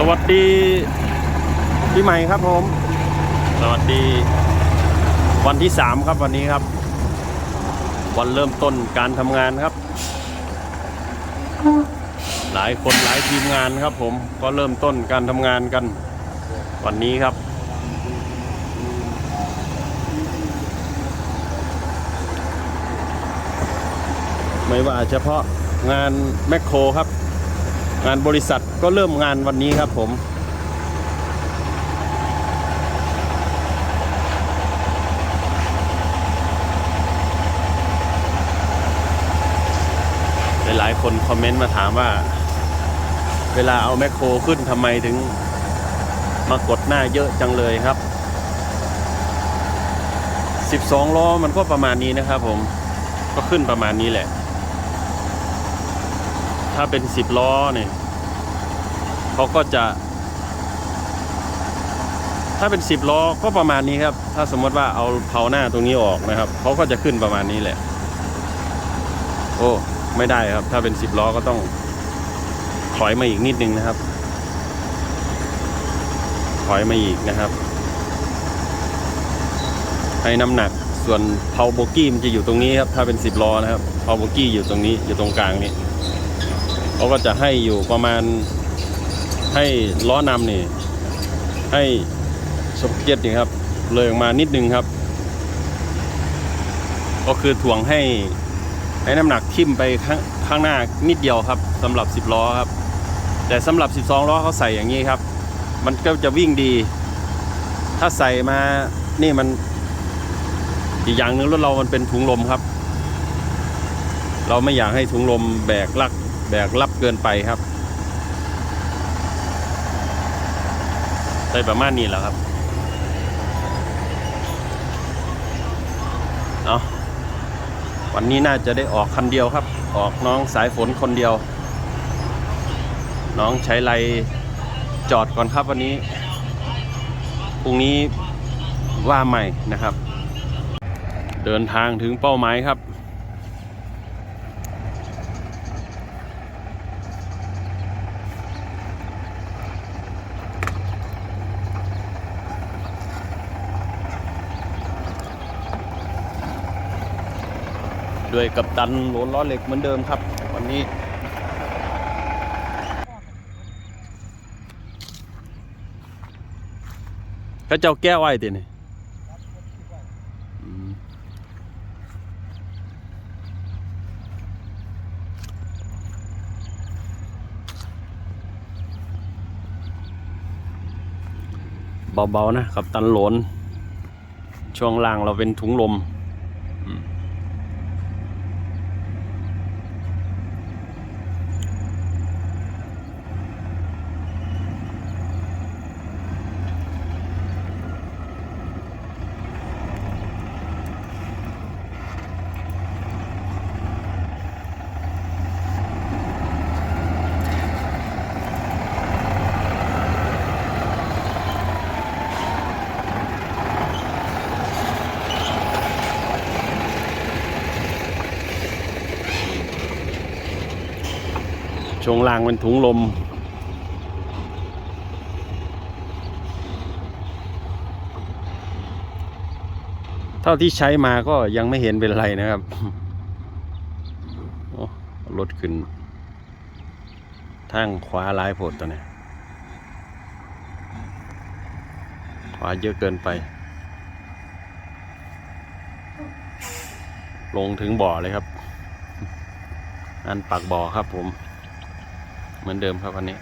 สวัสดีพี่ใหม่ครับผม สวัสดี วันที่สามครับวันนี้ครับ วันเริ่มต้นการทำงานครับ หลายคนหลายทีมงานครับ ผมก็เริ่มต้นการทำงานกัน วันนี้ครับ ไม่ว่าเฉพาะงานแมคโครครับ งานบริษัทก็เริ่มงานวันนี้ครับผม หลายคนคอมเมนต์มาถามว่า เวลาเอาแมคโครขึ้นทำไมถึงมากดหน้าเยอะจังเลยครับ 12 ล้อมันก็ประมาณนี้นะครับผม ก็ขึ้นประมาณนี้แหละ ถ้าเป็น10ล้อเนี่ยเขาก็จะ ถ้าเป็น10ล้อก็ประมาณนี้ครับ ถ้าสมมติว่าเอาเผาหน้าตรงนี้ออกนะครับเขาก็จะขึ้นประมาณนี้แหละ โอ้ไม่ได้ครับ ถ้าเป็น10ล้อก็ต้องถอยมาอีกนิดนึงนะครับ ถอยมาอีกนะครับ ให้น้ำหนักส่วนเพาโบกี้มันจะอยู่ตรงนี้ครับ ถ้าเป็น10ล้อนะครับเพาโบกี้อยู่ตรงนี้อยู่ตรงกลางนี้ เขาก็จะให้อยู่ประมาณให้ล้อนำนี่ ให้สมเกียรตินี่ครับเลยออกมานิดนึงครับ ก็คือถ่วงให้ให้น้ำหนักทิ่มไปข้างข้างหน้านิดเดียวครับสำหรับ 10 ล้อครับ แต่สำหรับ 12 ล้อเขาใส่อย่างนี้ครับ มันก็จะวิ่งดี ถ้าใส่มานี่มันอีกอย่างหนึงรถเรามันเป็นถุงลมครับ เราไม่อยากให้ถุงลมแบกลัก แบกรับเกินไปครับใส่ประมาณนี้แหละครับเนาะวันนี้น่าจะได้ออกคันเดียวครับ ออกน้องสายฝนคนเดียว น้องใช้ไรจอดก่อนครับวันนี้ พรุ่งนี้ว่าใหม่นะครับ เดินทางถึงเป้าหมายครับ ด้วยกับตันโหลนล้อเหล็กเหมือนเดิมครับ วันนี้ ก็เจ้าแก้วไว้ตินี่เบาๆนะกับตันหลนช่วงล่างเราเป็นถุงลม ช่วงล่างเป็นถุงลม เท่าที่ใช้มาก็ยังไม่เห็นเป็นไรนะครับรถขึ้น ทางขวาลายโพดตัวเนี้ยขวาเยอะเกินไป ลงถึงบ่อเลยครับ อันปากบ่อครับผม เหมือนเดิมครับวันนี้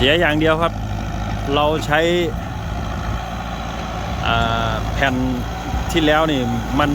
เสียอย่างเดียวครับ เราใช้แผ่นที่แล้วนี่มัน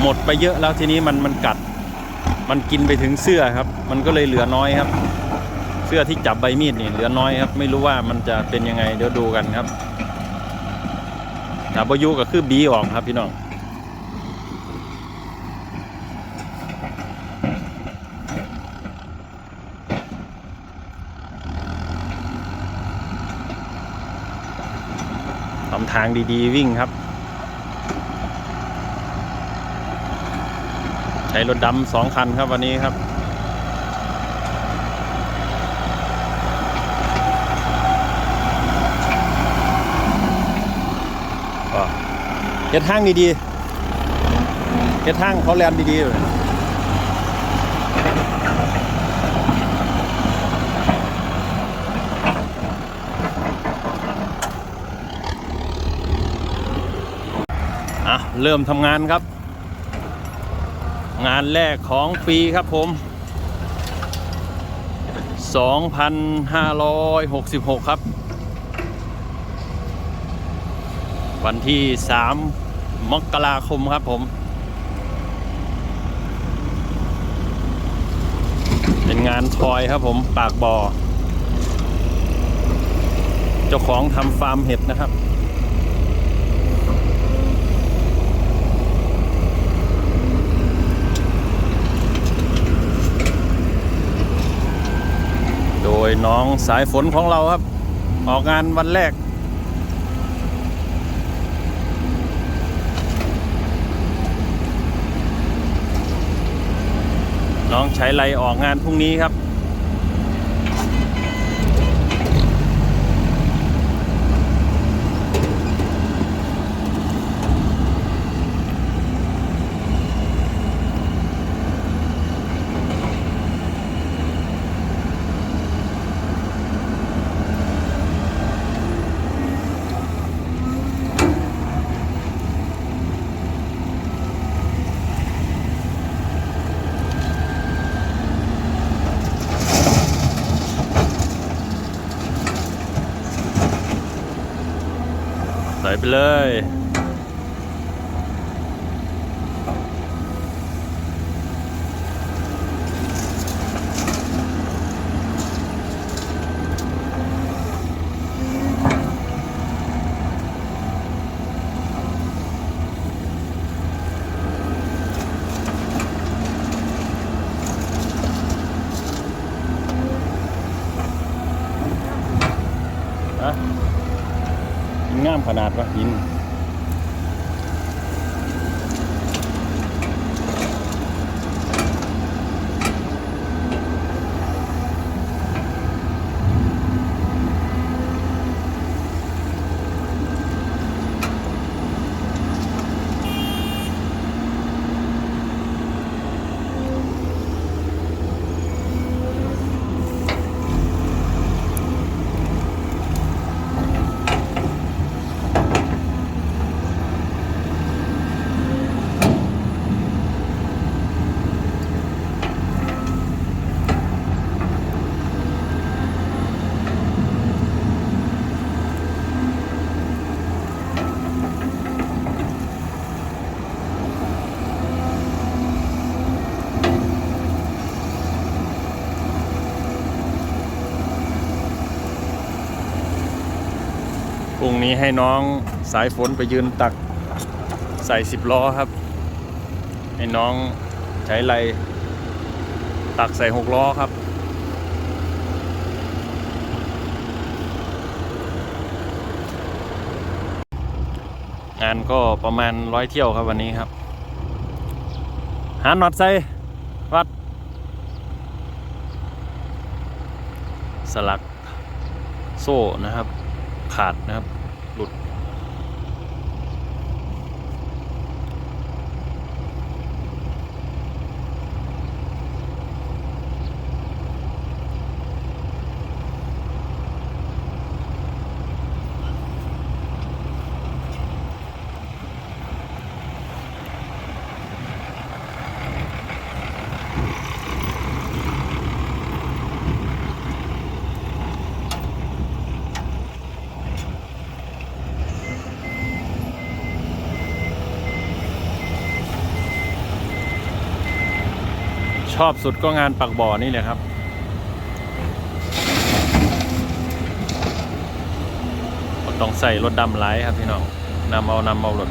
หมดไปเยอะแล้วทีนี้มันมันกัด มันกินไปถึงเสื้อครับ มันก็เลยเหลือน้อยครับ เสื้อที่จับใบมีดนี่เหลือน้อยครับ ไม่รู้ว่ามันจะเป็นยังไงเดี๋ยวดูกันครับถ้าบอยูก็คือบีออกครับพี่น้อง ทางดีๆ วิ่งครับ ใช้รถดำสองคันครับวันนี้ครับก็เฮ็ดทางดีๆเฮ็ดทางเขาแลนดีๆเลยะเริ่มทำงานครับ งานแรกของปีครับผม 2,566 ครับ วันที่ 3 มกราคมครับผม เป็นงานทอยครับผมปากบ่อ เจ้าของทำฟาร์มเห็ดนะครับ ยน้องสายฝนของเราครับ ออกงานวันแรก น้องใช้ไรออกงานพรุ่งนี้ครับ ไปเลยอะงามขนาดวะหิ นี้ให้น้องสายฝนไปยืนตักใส่สิบล้อครับ ให้น้องใช้ไรตักใส่หกล้อครับงานก็ประมาณร้อยเที่ยวครับวันนี้ครับ หาหนอดใส่วัด สลักโซ่นะครับ ขาดนะครับ ชอบสุดก็งานปักบ่อนี่เลยครับ ต้องใส่รถดำไล้ครับพี่น้องนำเอานำเอารถ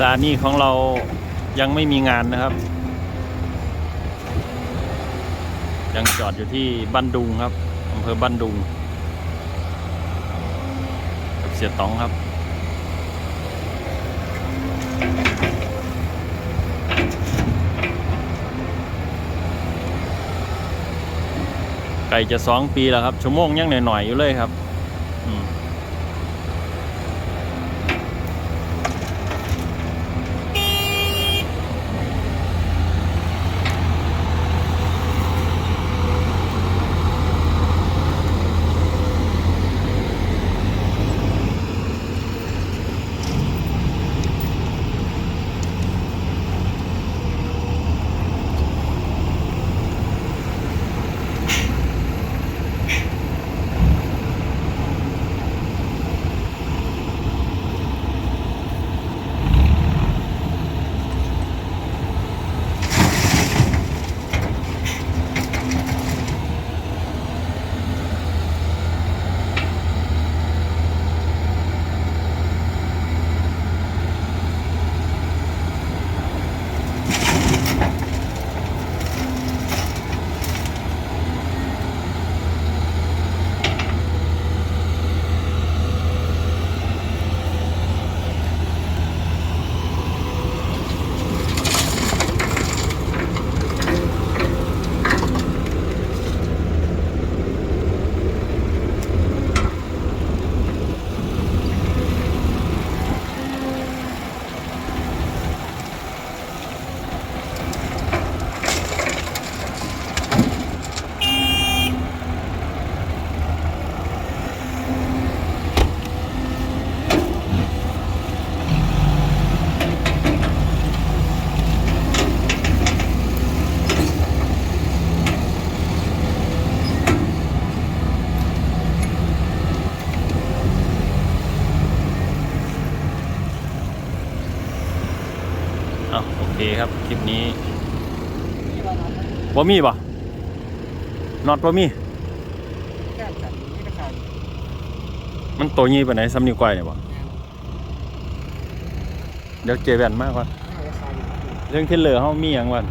สถานีของเรายังไม่มีงานนะครับ ยังจอดอยู่ที่บ้านดุงครับอำเภอบ้านดุงกับเสียตองครับไก่จะสองปีแล้วครับชั่วโมงยังหน่อยๆอยู่เลยครับ เอาโอเคครับคลิปนี้บ่มีป่ะน็อตบ่มีแก้จัดนี่ก็ขายมันตัวยี่ไปไหนซ้ำนิ้วก้อยเนี่ยบ่เดี๋ยวเจแบนมากกว่าน่าจะเรื่องที่เหลือเขามีอย่างวัน